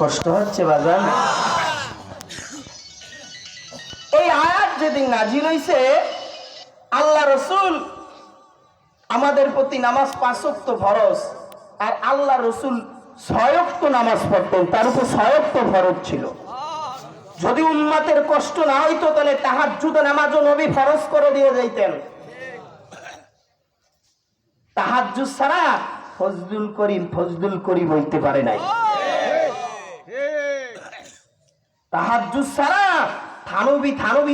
কষ্ট হচ্ছে, বাজান। এই আয়াত যেদিন নাজিল হইছে, আল্লাহ রসুল আমাদের প্রতি নামাজ পাঁচক্ত ফরজ, আর আল্লাহ রসুল ছয়ক্ত নামাজ পড়তেন, তার উপর ছয়ক্ত ফরজ ছিল। যদি উম্মাতের কষ্ট না হইতো, তাহলে তাহার যুদ নামাজও নবী ফরজ করে দিয়ে যাইতেন। তাহাজ্জুদ ছাড়া ফজদুল করিম ফজদুল করিম হইতে পারে নাই।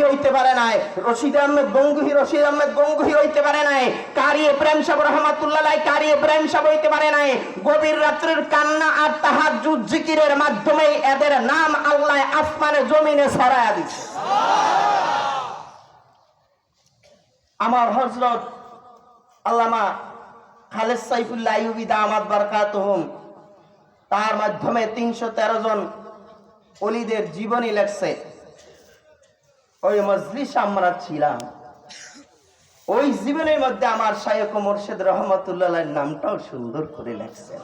হইতে পারে নাই। রশিদ আহমেদ হইতে পারে নাই। হইতে পারে নাই। গভীর রাত্রের কান্না আর জিকিরের মাধ্যমে এদের নাম আল্লাহ আসমানে, জমিনে ছড়ায়া দিচ্ছে আমার হজরত আল্লামা খালেদ সাইফুল্লাহ আইয়ুবী দামাত তার মাধ্যমে তিনশো তেরো জন অলিদের জীবনী লেখছে। ওই মজলিস আমরা ছিলাম। ওই জীবনের মধ্যে আমার শায়ক মোর্শেদ রহমতুল্লাহ নামটাও সুন্দর করে লেখছে।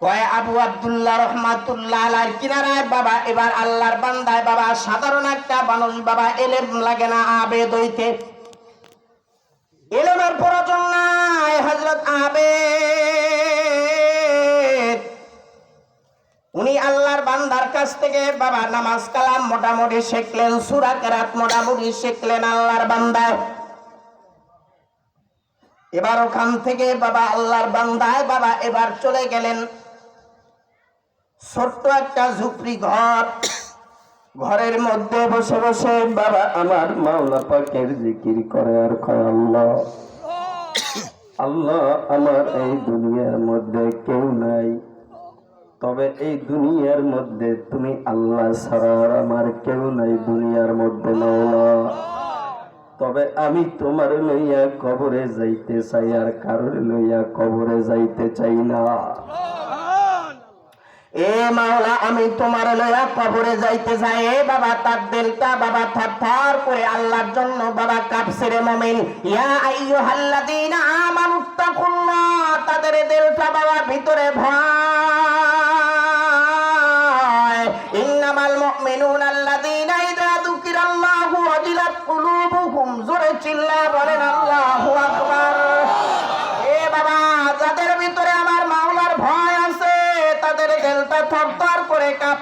কয় আবু আব্দুল্লাহ রহমাতুল্লাহ কিনারায়, বাবা, এবার আল্লাহর বান্দায়, বাবা, সাধারণ একটা মানুষ বাবা, এলেম লাগে না, আবেদ হইতে। এলেমের প্রয়োজন নাই হজরত আবেদ। উনি আল্লাহর বান্দার কাছ থেকে, বাবা, নামাজ কালাম মোটামুটি শিখলেন, সুরা কেরাত মোটামুটি শিখলেন আল্লাহর বান্দায়। এবার ওখান থেকে, বাবা, আল্লাহর বান্দায়, বাবা, এবার চলে গেলেন। ছোট্ট একটা ঝুপড়ি ঘর। ঘরের মধ্যে বসে বসে বাবা আমার মাওলা পাকের জিকির করে আর কয়, আল্লাহ আল্লাহ আমার এই দুনিয়ার মধ্যে কেউ নাই। তবে এই দুনিয়ার মধ্যে তুমি আল্লাহ ছাড়া আমার কেউ নাই দুনিয়ার মধ্যে মাওলা। তবে আমি তোমার লইয়া কবরে যাইতে চাই আর কারোর লইয়া কবরে যাইতে চাই না। এ মাওলা, আমি তোমার লয়া কবরে যাইতে চাই এ বাবা, তার দিলটা বাবা, থার থার করে আল্লাহর জন্য বাবা কাঁপছে রে মুমিন। ইয়া আইয়ুহাল্লাযীনা আমানুত্তাকুল্লাহ তাদের দিলটা বাবা ভিতরে ভয়। ইন্নামাল মুমিনুনা আল্লাযীনা ইযা যুকিরাল্লাহু ওয়াজিলাত কুলুবুহুম। জোরে চিল্লা বলেন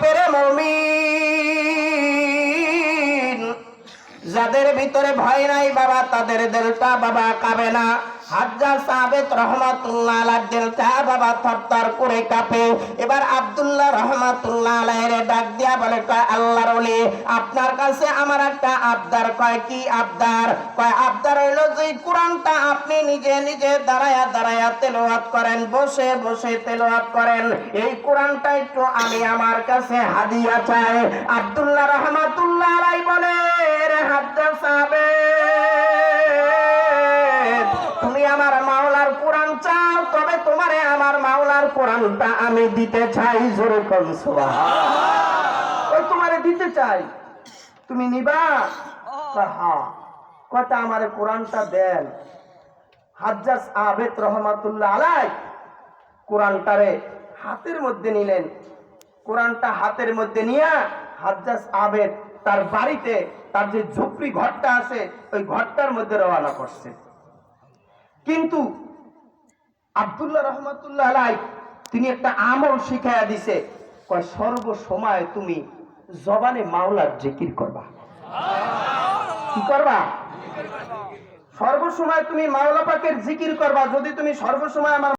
করে মমি যাদের ভিতরে ভয় নাই বাবা তাদের দেলটা বাবা কাবে না। এবার আব্দুল্লাহ রহমাতুল্লাহ আলাইয়ের ডাক দিয়া বলে, কয় আল্লাহর আপনার কাছে আমার একটা আবদার, কয় কি আবদার? যে কোরআনটা আপনি নিজে নিজে দাঁড়ায়া দাঁড়ায়া তেলাওয়াত করেন, বসে বসে তেলাওয়াত করেন। এই কোরআনটা একটু আমি আমার কাছে হাদিয়া চাই। আব্দুল্লাহ রহমাতুল্লাহ বলে রে হাজ্জার সাহেব আমার মাওলার কোরআন চাও, তবে তোমারে আমার মাওলার কোরআনটা আমি দিতে চাই জোরে কোন ওই তোমারে দিতে চাই। তুমি নিবা? হ্যাঁ। কথা আমার কোরআনটা দেন। হাজ্জাস আবেদ রহমাতুল্লাহ আলাই কোরআনটারে হাতের মধ্যে নিলেন। কোরআনটা হাতের মধ্যে নিয়ে হাজ্জাস আবেদ তার বাড়িতে তার যে ঝুপড়ি ঘরটা আছে, ওই ঘরটার মধ্যে রওনা করছে। কিন্তু আব্দুল্লাহ রহমতুল্লাহ আলাই, তিনি একটা আমল শিখাইয়া দিছে, কয় সর্ব সময় তুমি জবানে মাওলার জিকির করবা। কি করবা? সর্বসময় তুমি মাওলা পাকের জিকির করবা। যদি তুমি সর্বসময় আমার